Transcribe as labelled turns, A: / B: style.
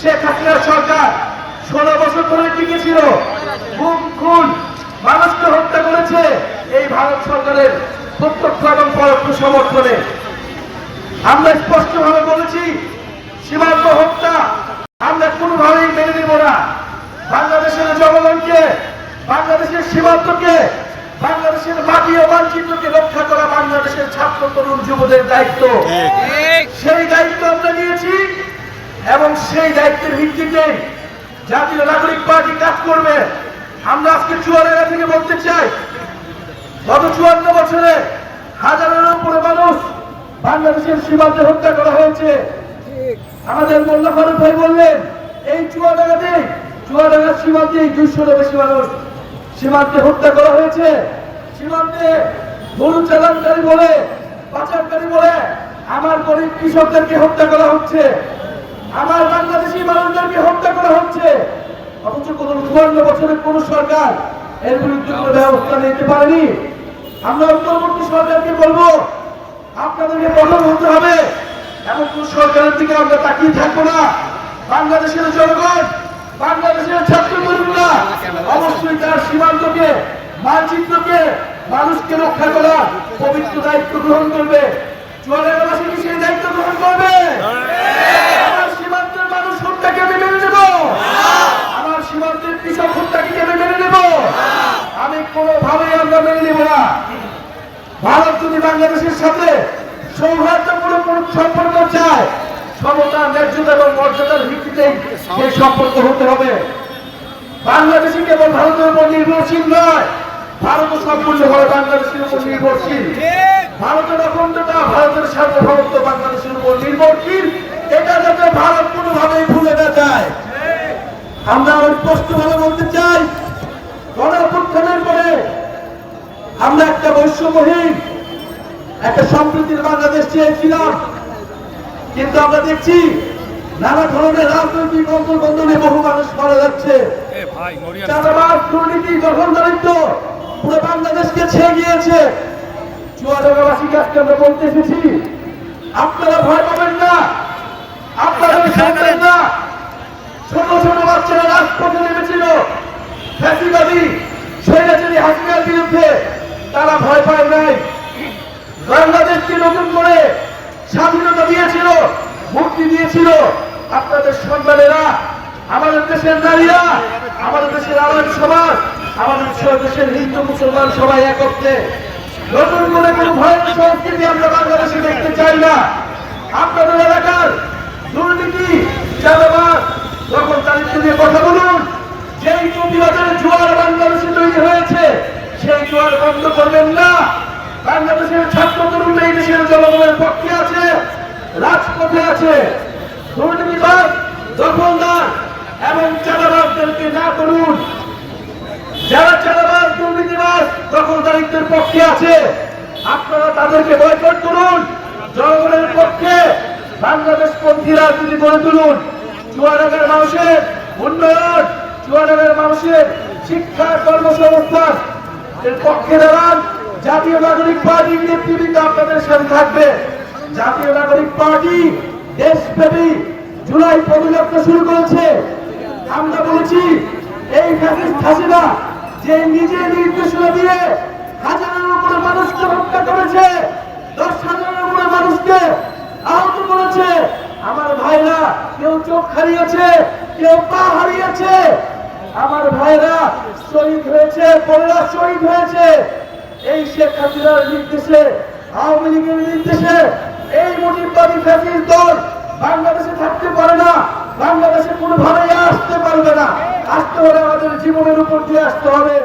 A: শেখ হাসিনার সরকার ষোলো বছর ধরে টিকে ছিল। গুম খুন মানুষকে হত্যা করেছে এই ভারত সরকারের প্রত্যক্ষ এবং পরোক্ষ সমর্থনে। আমরা স্পষ্টভাবে বলেছি সীমান্ত হত্যা আমরা কোনোভাবেই মেনে নেব না। বাংলাদেশের জনগণকে বাংলাদেশের সীমান্তকে বাংলাদেশের মাটি ও মানচিত্রকে রক্ষা করা বাংলাদেশের ছাত্র তরুণ যুবদের দায়িত্ব। সেই দায়িত্ব এবং সেই দায়িত্বের ভিত্তিতে জাতীয় নাগরিক পার্টি কাজ করবে। আমরা আজকে চুয়াডাঙ্গা থেকে বলতে চাই, গত চুয়ান্ন বছরে হাজারের উপরে মানুষ বাংলাদেশের সীমান্তে হত্যা করা হয়েছে। আমাদের মোল্লা ফারুক ভাই বললেন, এই চুয়াডাঙ্গাতে, চুয়াডাঙ্গার সীমান্তে দুইশোর বেশি মানুষ সীমান্তে হত্যা করা হয়েছে। সীমান্তে গরু চালানকারী বলে পাচারকারী বলে, আমার গরিব কৃষকদেরকে হত্যা করা হচ্ছে। আমার বাংলাদেশি মানুষদেরকে হত্যা করা হচ্ছে। অথচ কোন চুয়ান্ন বছরের কোন সরকার এর বিরুদ্ধে কোনো ব্যবস্থা নিতে পারেনি। আমরা অন্তর্বর্তী সরকারকে বলব, আপনাদেরকে কঠোর হতে হবে, এমন কোন সরকারের দিকে আমরা তাকিয়ে থাকব না। বাংলাদেশের জনগণ, বাংলাদেশের ছাত্র তরুণরা অবশ্যই তার সীমান্তকে, মানচিত্রকে, মানুষকে রক্ষা করার পবিত্র দায়িত্ব গ্রহণ করবে। কি সেই দায়িত্ব গ্রহণ করবে আমার সীমান্তের মানুষ হত্যাকে আমি মেনে নেব আমার সীমান্তের কৃষক হত্যাকে আমি মেনে নেব আমি কোনোভাবেই আমরা মেনে নেব না ভারত যদি বাংলাদেশের সাথে সৌহার্দ্যপূর্ণ সম্পর্ক চায় সমতা ন্যায্যতা এবং মর্যাদার ভিত্তিতে সেই সম্পর্ক হতে হবে। বাংলাদেশি কেবল ভারতের উপর নির্ভরশীল নয় ভারত সম্পূর্ণভাবে বাংলাদেশের উপর নির্ভরশীল। ভারতের অখণ্ডতা ভারতের সার্বভৌমত্ব বাংলাদেশের উপর নির্ভরশীল। এটা যাতে ভারত কোনোভাবেই ভুলে না যায়। আমরা স্পষ্টভাবে বলতে চাই গণঅভ্যুত্থানের পরে আমরা একটা বৈষম্যহীন একটা সম্প্রীতির বাংলাদেশ চেয়েছিলাম। কিন্তু আমরা দেখছি নানা ধরনের রাজনৈতিক অন্তর্বন্ধনে বহু মানুষ মারা যাচ্ছে। চাঁদাবাদ দুর্নীতি দখলদারিত্ব পুরো বাংলাদেশকে ছেয়ে গিয়েছে। আমরা বলতে এসেছি। আপনারা ভয় পাবেন না। আপনারা না। ছোট ছোট বাচ্চারা রাজপথে নেমেছিল। ফ্যাসিবাদী স্বৈরাচারী হাসিনার বিরুদ্ধে তারা ভয় পায় নাই। বাংলাদেশকে নতুন করে স্বাধীনতা দিয়েছিল, মুক্তি দিয়েছিল? আপনাদের সন্তানেরা, আমাদের দেশের নারীরা, আমাদের দেশের আলেম সমাজ, আমাদের দেশের হিন্দু, মুসলমান সবাই একত্রে। নতুন করে কোনো ভয়ের সংস্কৃতি আমরা বাংলাদেশে দেখতে চাই না। আপনাদের এলাকার দুর্নীতি চাঁদাবাদ যখন দারিদ্র নিয়ে কথা বলুন যেই প্রতিবাদের জোয়ার বাংলাদেশে তৈরি হয়েছে সেই জোয়ার বন্ধ করবেন না। বাংলাদেশের ছাত্র তরুণ এই দেশের জনগণের পক্ষে আছে, রাজপথে আছে দখলদার এবং চাঁদাবাদদেরকে না করুন। যারা চাঁদাবাদ দুর্নীতিবাদ দখলদারিত্বের পক্ষে আছে, আপনারা তাদেরকে বয়কট করুন। জনগণের পক্ষে বাংলাদেশ পন্থী রাজনীতি গড়ে তুলুন। চুয়াডাঙ্গার মানুষের উন্নয়ন, চুয়াডাঙ্গার মানুষের শিক্ষা, কর্মসংস্থান এর পক্ষে দাঁড়ান। জাতীয় নাগরিক পার্টির নেতৃবৃন্দ আপনাদের সাথে থাকবে। জাতীয় নাগরিক পার্টি দেশব্যাপী জুলাই পদযাত্রা শুরু করেছে। আমরা বলেছি, এই ফ্যাসিস্ট হাসিনা যে নিজে নির্দেশনা দিয়ে হাজারের উপরে মানুষকে হত্যা করেছে, দশ হাজারের উপরে মানুষকে আহত করেছে। আমার ভাইরা, কেউ চোখ হারিয়েছে, কেউ পা হারিয়েছে। আমার ভাইরা শহীদ পড়া শহীদ হয়েছে। এই শেখ হাসিনার নির্দেশে, আওয়ামী লীগের নির্দেশে এই মুজিববাদী ফ্যাসির দল বাংলাদেশে থাকতে পারে না। বাংলাদেশে কোনোভাবেই আসতে পারবে না। আসতে হলে আমাদের জীবনের উপর দিয়ে আসতে হবে।